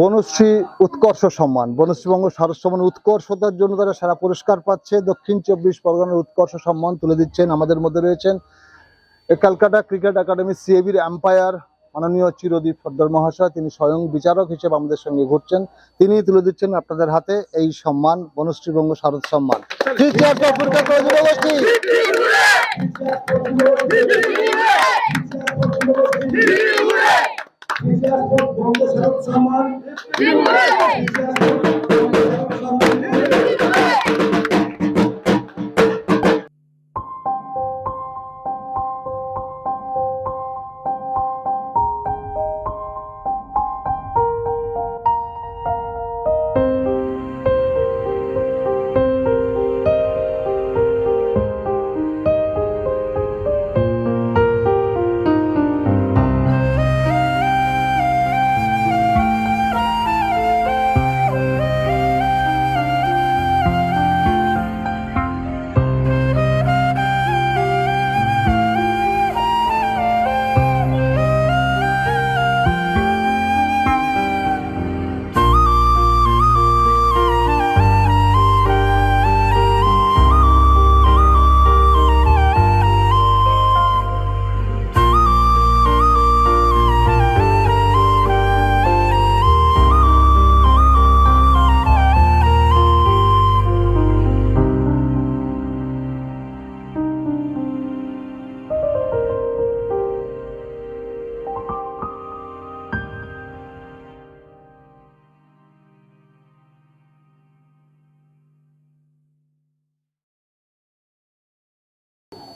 বনশ্রী উৎকর্ষ সম্মান। বনশ্রীবঙ্গ শারদ সম্মান উৎকর্ষতার জন্য তারা সারা পুরস্কার পাচ্ছে। দক্ষিণ চব্বিশ পরগনার উৎকর্ষ সম্মান তুলে দিচ্ছেন আমাদের মধ্যে রয়েছেন এ ক্যালকাটা ক্রিকেট একাডেমি সিএবির এম্পায়ার মাননীয় চিরদীপ সর্দার মহাশয়। তিনি স্বয়ং বিচারক হিসেবে আমাদের সঙ্গে ঘুরছেন। তিনি তুলে দিচ্ছেন আপনাদের হাতে এই সম্মান বনশ্রীবঙ্গ শারদ সম্মান। পুরস্কার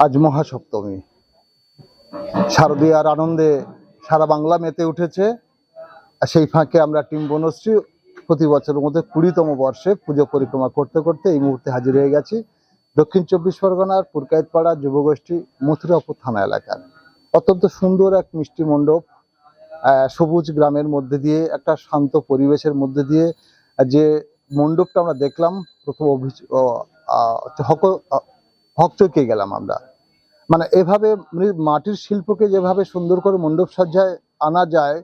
আজ মহাসপ্তমী। শারদীয়ার আনন্দে সারা বাংলা মেতে উঠেছে। আর সেই ফাঁকে আমরা টিম বনশ্রী প্রতি বছরের মধ্যে কুড়িতম বর্ষে পুজো পরিক্রমা করতে করতে এই মুহূর্তে হাজির হয়ে গেছি। দক্ষিণ চব্বিশ পরগনার পুরকায়েতপাড়া যুবগোষ্ঠী মথুরাপুর থানা এলাকার। অত্যন্ত সুন্দর এক মিষ্টি মণ্ডপ সবুজ গ্রামের মধ্যে দিয়ে, একটা শান্ত পরিবেশের মধ্যে দিয়ে যে মণ্ডপটা আমরা দেখলাম, প্রথম অভিযোগ হকচকে গেলাম আমরা। মানে এভাবে মাটির শিল্পকে যেভাবে সুন্দর করে মণ্ডপ সজ্জায় আনা যায়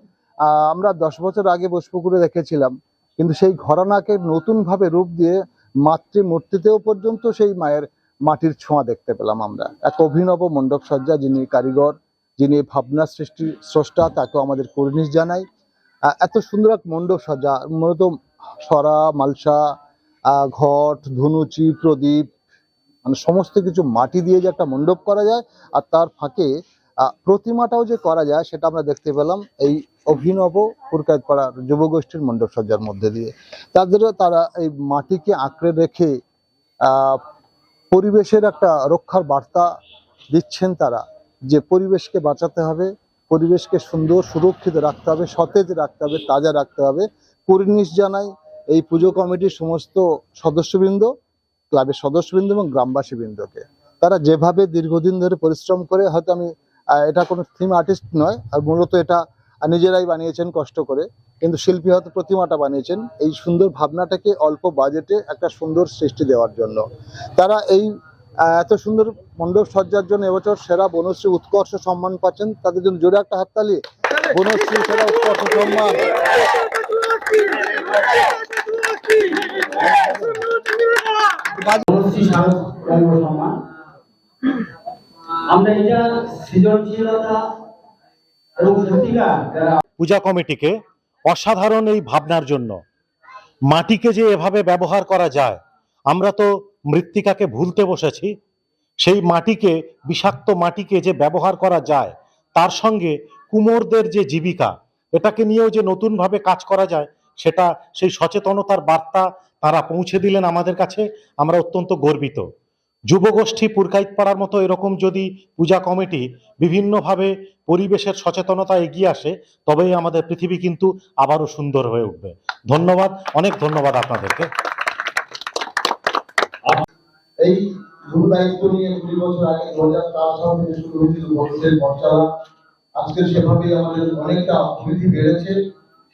আমরা দশ বছর আগে বসপুকুরে দেখেছিলাম। কিন্তু সেই ঘরানাকে নতুন ভাবে রূপ দিয়ে মাতৃমূর্তিতেও পর্যন্ত সেই মায়ের মাটির ছোঁয়া দেখতে পেলাম আমরা। এক অভিনব মণ্ডপ সজ্জা যিনি কারিগর, যিনি ভাবনা সৃষ্টি স্রষ্টা, তাকেও আমাদের কর্নিশ জানাই। এত সুন্দর এক মণ্ডপ সজ্জা, মূলত সরা, মালসা ঘট, ধনুচি, প্রদীপ মানে সমস্ত কিছু মাটি দিয়ে যে একটা মণ্ডপ করা যায়, আর তার ফাঁকে প্রতিমাটাও যে করা যায় সেটা আমরা দেখতে পেলাম এই অভিনব পুরকায়ত পাড়ার যুবগোষ্ঠীর মণ্ডপ সজ্জার মধ্যে দিয়ে। তাদের তারা এই মাটিকে আঁকড়ে রেখে পরিবেশের একটা রক্ষার বার্তা দিচ্ছেন তারা, যে পরিবেশকে বাঁচাতে হবে, পরিবেশকে সুন্দর, সুরক্ষিত রাখতে হবে, সতেজ রাখতে হবে, তাজা রাখতে হবে। কুর্নিশ জানাই এই পুজো কমিটির সমস্ত সদস্যবৃন্দ ক্লাবের সদস্যবৃন্দ এবং গ্রামবাসীবৃন্দকে। তারা যেভাবে দীর্ঘদিন ধরে পরিশ্রম করে, হয়তো আমি এটা কোনো থিম আর্টিস্ট নয়, আর মূলত এটা নিজেরাই বানিয়েছেন কষ্ট করে। কিন্তু শিল্পী হয়তো প্রতিমাটা বানিয়েছেন এই সুন্দর ভাবনাটাকে অল্প বাজেটে একটা সুন্দর সৃষ্টি দেওয়ার জন্য। তারা এই এত সুন্দর মণ্ডপ সজ্জার জন্য এবছর সেরা বনশ্রী উৎকর্ষ সম্মান পাচ্ছেন। তাদের জন্য জোরে একটা হাততালি। বনশ্রী সেরা উৎকর্ষ সম্মান বনশ্রী শারদ বঙ্গ সম্মান পূজা কমিটিকে অসাধারণ এই ভাবনার জন্য। মাটিকে যে এভাবে ব্যবহার করা যায়, আমরা তো মৃত্তিকাকে ভুলতে বসেছি। সেই মাটিকে, বিষাক্ত মাটিকে যে ব্যবহার করা যায়, তার সঙ্গে কুমোরদের যে জীবিকা, এটাকে নিয়েও যে নতুনভাবে কাজ করা যায়, সেটা সেই সচেতনতার বার্তা তারা পৌঁছে দিলেন আমাদের কাছে, আমরা অত্যন্ত গর্বিত। যুবগোষ্ঠী পুরকাইত পাড়ার মতো এরকম যদি পূজা কমিটি বিভিন্নভাবে পরিবেশের সচেতনতা এগিয়ে আসে, তবেই আমাদের পৃথিবী কিন্তু আবারও সুন্দর হয়ে উঠবে। ধন্যবাদ, অনেক ধন্যবাদ আপনাদেরকে। এই আজকে সেভাবেই আমাদের অনেকটা অভিবৃদ্ধি বেড়েছে।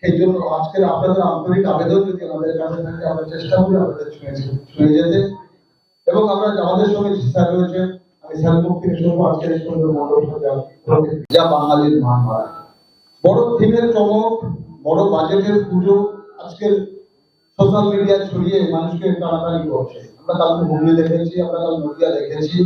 সেই জন্য আজকের আপনাদের আন্তরিক আবেদন যদি আমাদের কাছে থাকে, আমরা চেষ্টা করি আপনাদের শুনে শুনে যেতে। এবং আমরা আমাদের সঙ্গে স্যার রয়েছে, আমি স্যার আজকের এই সুন্দর সজ্জা যা বাঙালির মান বড় থিমের চমক, বড় বাজেটের পুজো, আজকের সোশ্যাল মিডিয়া ছড়িয়ে মানুষকে টানাটানি করছে। আমরা কালকে হুগলি দেখেছি, আমরা কাল নদিয়া দেখেছি।